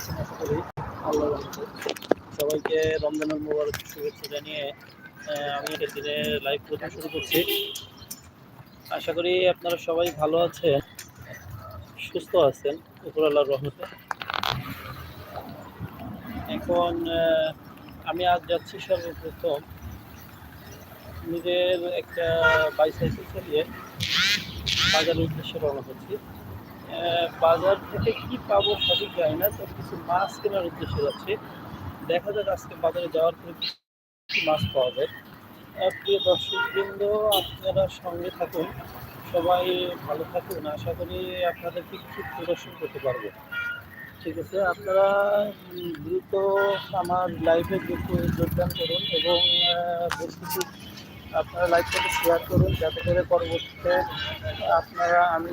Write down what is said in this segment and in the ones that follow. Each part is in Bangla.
আছেন আশা করি। আল্লাহ সবাইকে রমজানুল মুবারক শুভেচ্ছা জানিয়ে আমি এর দিনে লাইভ প্রথম শুরু করছি। আশা করি আপনারা সবাই ভালো আছেন সুস্থ আছেন উপর আল্লাহর রহমতে। এখন আমি আজ যাচ্ছি সর্বপ্রথম নিজের একটা বাইসাইকেল চালিয়ে বাজারের উদ্দেশ্যে রওনা আহ, বাজার থেকে কি পাবো সঠিক জানি না, তো কিছু মাছ কেনার উদ্দেশ্যে যাচ্ছে। দেখা যাক আজকে বাজারে যাওয়ার পরে কি মাছ পাওয়া যায়। প্রিয় দর্শকবৃন্দ, আপনারা সঙ্গে থাকুন। সবাই ভালো থাকুন। আশা করি আপনাদেরকে কিছু প্রদর্শন করতে পারব। ঠিক আছে, আপনারা দ্রুত আমার লাইভে যোগদান করুন এবং বেশ কিছু আপনারা লাইভটাকে শেয়ার করুন, যাতে করে পরবর্তীতে আপনারা, আমি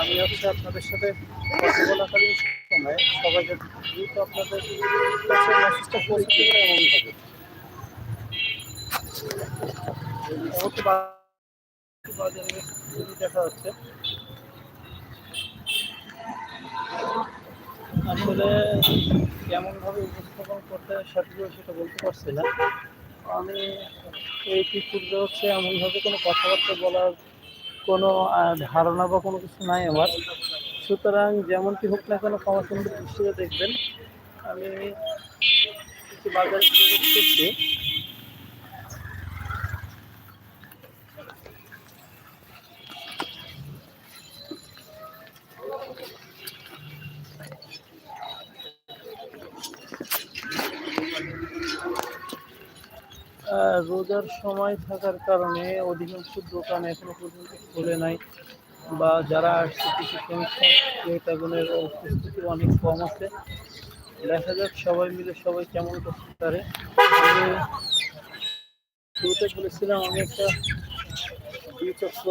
আমি হচ্ছে আপনাদের সাথে কথা বলাকালীন সময় সবাইকে দ্রুত আপনাদের কাছে মেসেজটা পৌঁছে দেবে এমনভাবে দেখা যাচ্ছে আসলে কেমনভাবে উপস্থাপন করতে সঠিকভাবে সেটা বলতে পারছি না। আমি এই পৃথিবীতে হচ্ছে এমনভাবে কোনো কথাবার্তা বলার কোনো ধারণা বা কোনো কিছু নাই আমার। সুতরাং যেমনটি হোক না কেন ক্ষমা সুন্দর দৃষ্টিতে দেখবেন, আমি কিছু বাজারে করছি রোজার সময় থাকার কারণে অধিকাংশ দোকান এখনও পর্যন্ত খোলে নাই বা যারা আসছে, কিছু ক্রেতাগণের উপস্থিতি অনেক কম আছে। দেখা যাক সবাই মিলে সবাই কেমন করতে পারে। শুরুতে বলেছিলাম, আমি একটা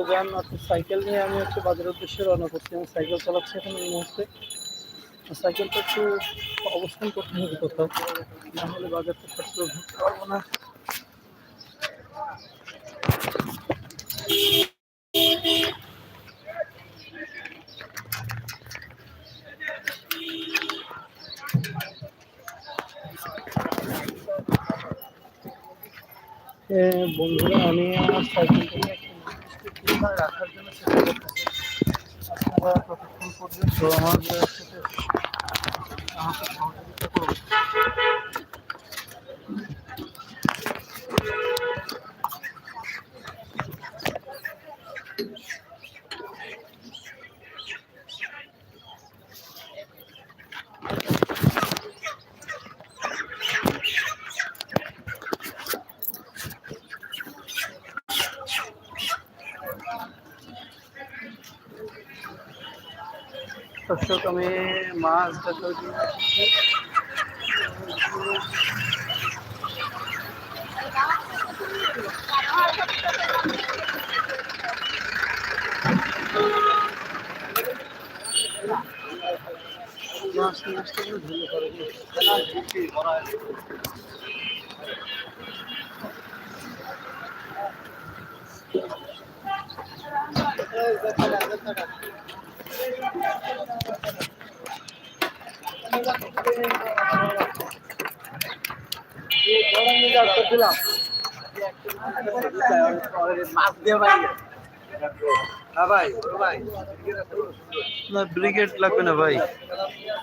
যান অর্থাৎ সাইকেল নিয়ে আমি হচ্ছে বাজারের উদ্দেশ্যে রওনা করছি। আমি সাইকেল চালাচ্ছি এখন এই মুহূর্তে। সাইকেলটা একটু অবস্থান করতে হবে কোথাও। না হলে বাজারটা সত্য ঢুকতে পারব না। বন্ধুরা, আমি আমার সাইকেলটাকে একটা রাখার জন্য চেষ্টা করতেছি, আপনারা ততক্ষণ আমার সাথে সহযোগিতা করুন। দর্শক আমি মাছ দেখার জন্য এসেছি। মাছ নিয়ে আসতে গেলে ধুলো করে না ব্রিগেড লাগবে না ভাই।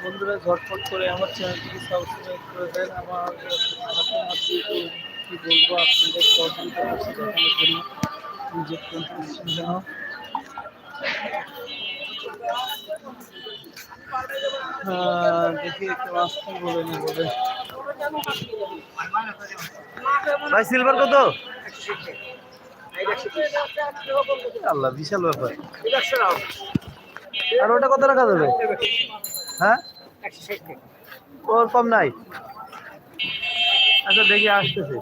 বন্ধুরা, ঝটপট করে আমার চ্যানেলটিকে সাবস্ক্রাইব করে দেন। আমার হাতে কি বলব, আপনাদের সহযোগিতা করছি দেখানোর জন্য নিজের কন্ট্রিবিউশন যেন। দেখি একটা কি বলে না বলে। ভাই সিলভার কত? আল্লাহ, বিশাল ব্যাপার। আর ওটা কত রাখা যাবে? হ্যাঁ? ওর কম নাই। আচ্ছা দেখি, আসতেছে।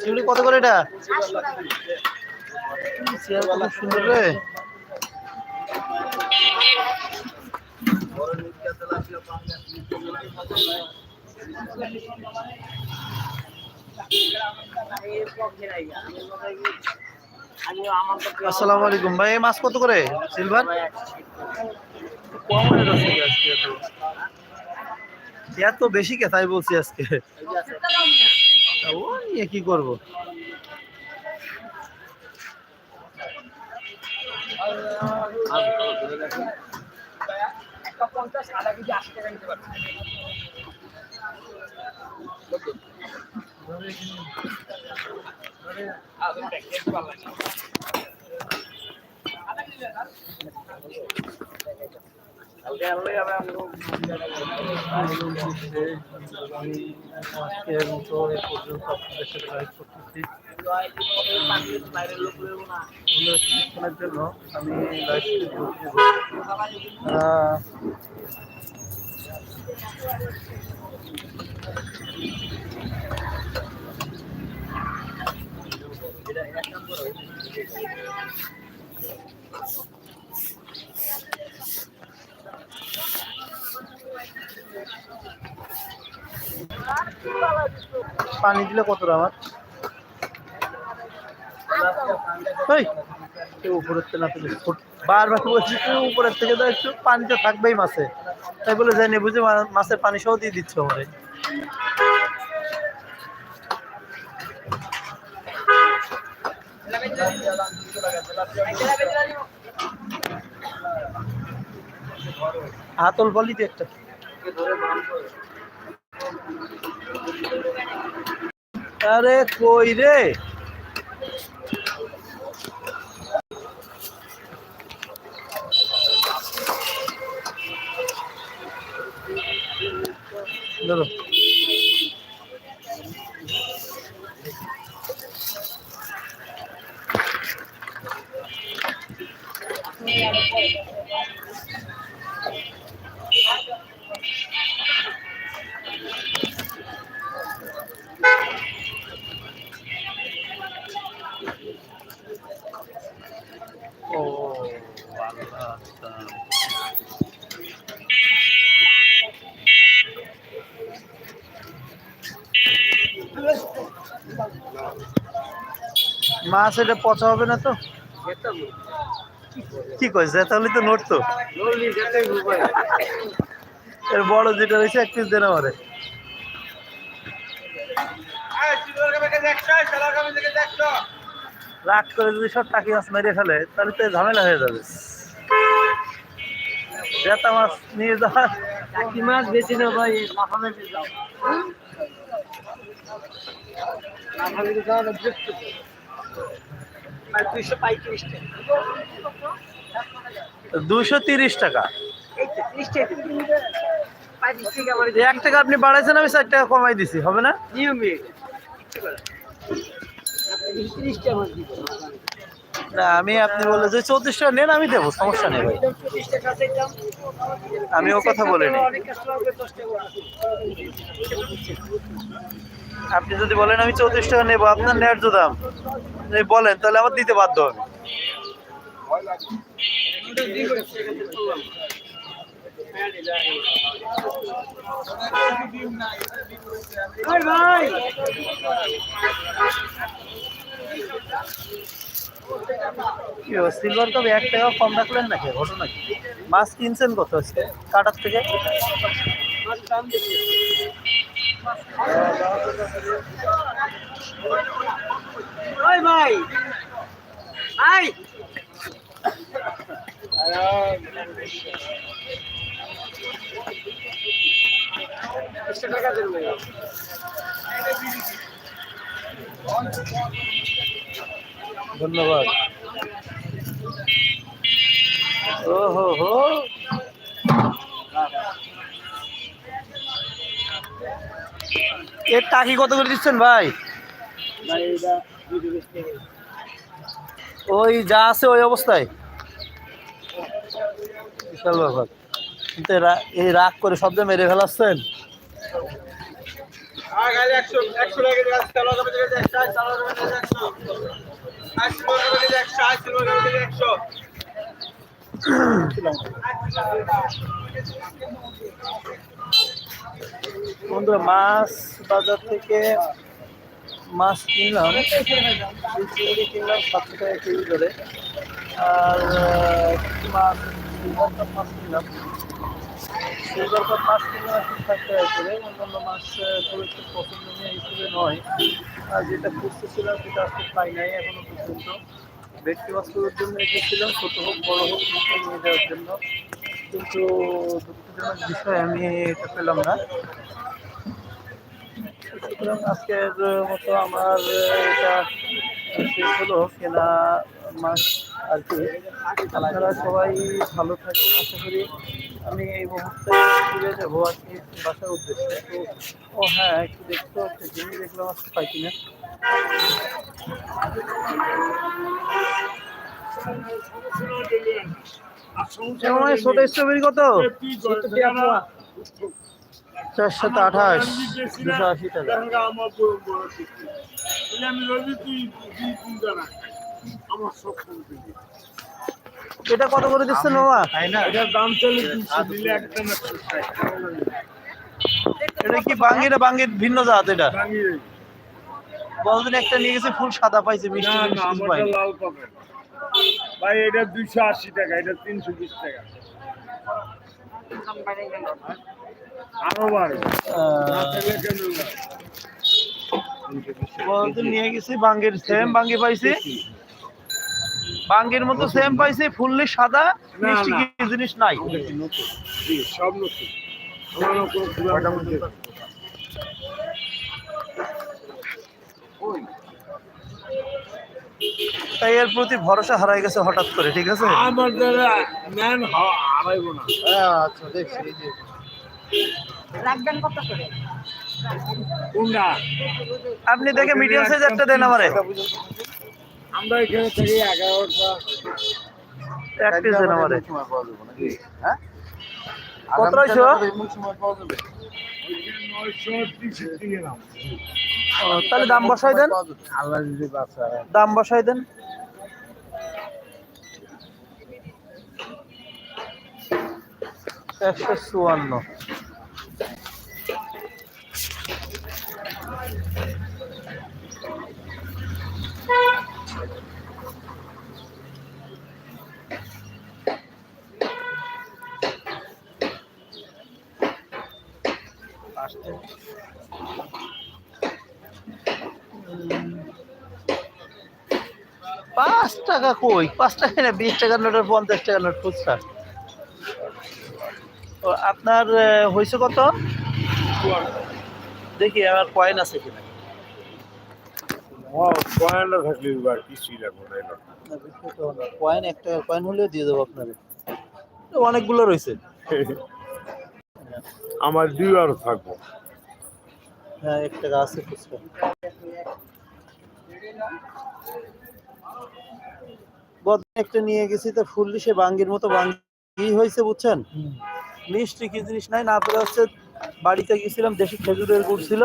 চিংড়ি কত করে এটা? সুন্দর রে আসসালামু আলাইকুম। ভাই মাছ কত করে? সিলভার? এত? বেশি কে তাই বলছি আজকে? ও নিয়ে কি করব? আজকের মতো এ পর্যন্ত আপনাদের সাথে লাইভ করতেছি আপনারা জন্য আমি লাইভ পানি দিলে কত আমার এই, উপরের থেকে বারবার বলছি কেউ উপরের থেকে দাও একটু পানিতে থাকবেই মাছে। তাই বলে যাই বুঝে মাছের পানি সহ দিয়ে দিচ্ছে আমারে। হাতল বলি তো একটা। আরে কই রে? ধরো। মাছ এটা পচা হবে না তো? কি কইছে তাহলে তো নড়তো। এর বড় যেটা রয়েছে, এক পিস দেন আমারে। রাগ করে যদি সব টাকি মাছ মেরে ফেলে, তাহলে তো ঝামেলা হয়ে যাবে। জেতা মাছ নিয়ে যাওয়া কি মাছ বেশি না ভাই লাফামে যাও লাফামে যাও না দেখতে আর দুইশো পঁয়ত্রিশ টাকা দুশো তিরিশ টাকা। এক টাকা আপনি বাড়াইছেন আমি ষাট টাকা কমাই দিছি হবে না? না আমি আপনি বলে যে চৌত্রিশ টাকা নেন আমি দেবো সমস্যা নেই ভাই। আমি ও কথা বলিনি। দশ টাকা আপনি যদি বলেন আমি চৌত্রিশ টাকা নেব আপনার ন্যায্য দাম? যদি বলেন, তাহলে আমার দিতে বাধ্য হবে সিলভার কাপ এক টাকা কম রাখলেন নাকি? ঘটনা কি? মাছ কিনছেন কত আজকে? কাটার থেকে? দাম ওই ভাই। ভাই। টাকা দেবে ধন্যবাদ। ও হো। হো এর টাকি কত করে দিচ্ছেন ভাই? ভাই ওই যা আছে ওই অবস্থায়। বিশাল ব্যাপার। কিন্তু এই রাগ করে শব্দ মেরে ফেলাচ্ছেন। বন্ধুরা মাছ বাজার থেকে মাছ কিনলাম কিনলাম সাতশো টাকা কেজি করে। আর মাছ মাছ কিনলাম। মাছ কিনলাম অন্যান্য মাছ খুব হিসেবে নয়। আর যেটা সেটা নাই এখনও পর্যন্ত। জন্য হোক, বড় হোক নিয়ে যাওয়ার জন্য। কিন্তু বিষয় আমি এটা পেলাম না। সুতরাং আজকের মতো আমার এটা শেষ হলো কেনা মাছ আর কি। আপনারা সবাই ভালো থাকবেন, আশা করি। আমি এই মুহূর্তে ফিরে যাব আর কি বাসার উদ্দেশ্যে। তো, ও হ্যাঁ একটু দেখতে একটা জিনিস দেখলাম, আজকে পাই কিনা ছোট স্ট্রবেরি কত? চারশত আঠাশ দুশো আশি টাকা। এটা কত করে দিচ্ছেন মামা এটার দাম চলে এটা কি বাঙ্গির বাঙ্গির ভিন্ন জাত এটা? বলদিন একটা নিয়ে গেছে ফুল সাদা পাইছে মিষ্টি পাই। ভাই এটা দুইশো আশি টাকা এটা তিনশো বিশ টাকা। নিয়ে গেছি বাঙ্গির সেম বাঙ্গি পাইছি? বাঙ্গির মতো সেম পাইছি ফুললি সাদা মিষ্টি কি জিনিস নাই? সব। তাই এর প্রতি ভরসা হারাই গেছে হঠাৎ করে ঠিক আছে? আমার দ্বারা ম্যান হারাইব না। আচ্ছা দেখছি এই যে। রাখবেন কত করে? কোনটা আপনি দেখে মিডিয়াম সাইজ একটা দেন আমারে। আমরা এখানে থেকে এগারোটা। এক পিস দেন আমারে। কত রয়েছে? দিয়ে নাম তাহলে দাম বসাই দেন। দাম বসাই দেন। একশো চুয়ান্ন। পাঁচ টাকা কই? পাঁচ টাকা না বিশ টাকার নোটের পঞ্চাশ টাকার নোট খুচরা? তো আপনার হয়েছে কত? দেখি আমার কয়েন আছে কিনা। কয়েন এক টাকার কয়েন হলেও দিয়ে দেবো আপনাকে অনেকগুলো রয়েছে আমার দুই আরও থাকব। হ্যাঁ এক টাকা আছে বদন একটা নিয়ে গেছি তো ফুললি সে বাঙ্গির মতো বাঙ্গি। হয়েছে বুঝছেন? মিষ্টি কি জিনিস নাই না পেলে হচ্ছে বাড়িতে গেছিলাম দেশি খেজুরের গুড় ছিল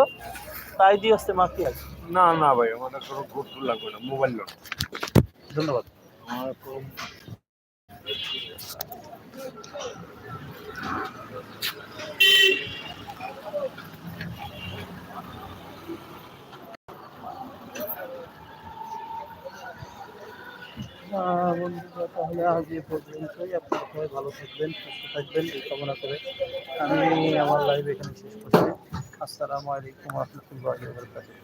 তাই দিয়ে হচ্ছে মাখি আছে। না না ভাই আমাদের কোনো গুরুত্ব লাগবে না মোবাইল লোন। ধন্যবাদ। তাহলে আজ এ পর্যন্তই। আপনারা সবাই ভালো থাকবেন, সুস্থ থাকবেন, এই কামনা করে আমি আমার লাইভ এখানে শেষ করছি। আসসালামু আলাইকুম রহমতুল্লাহ বরকাতুহ।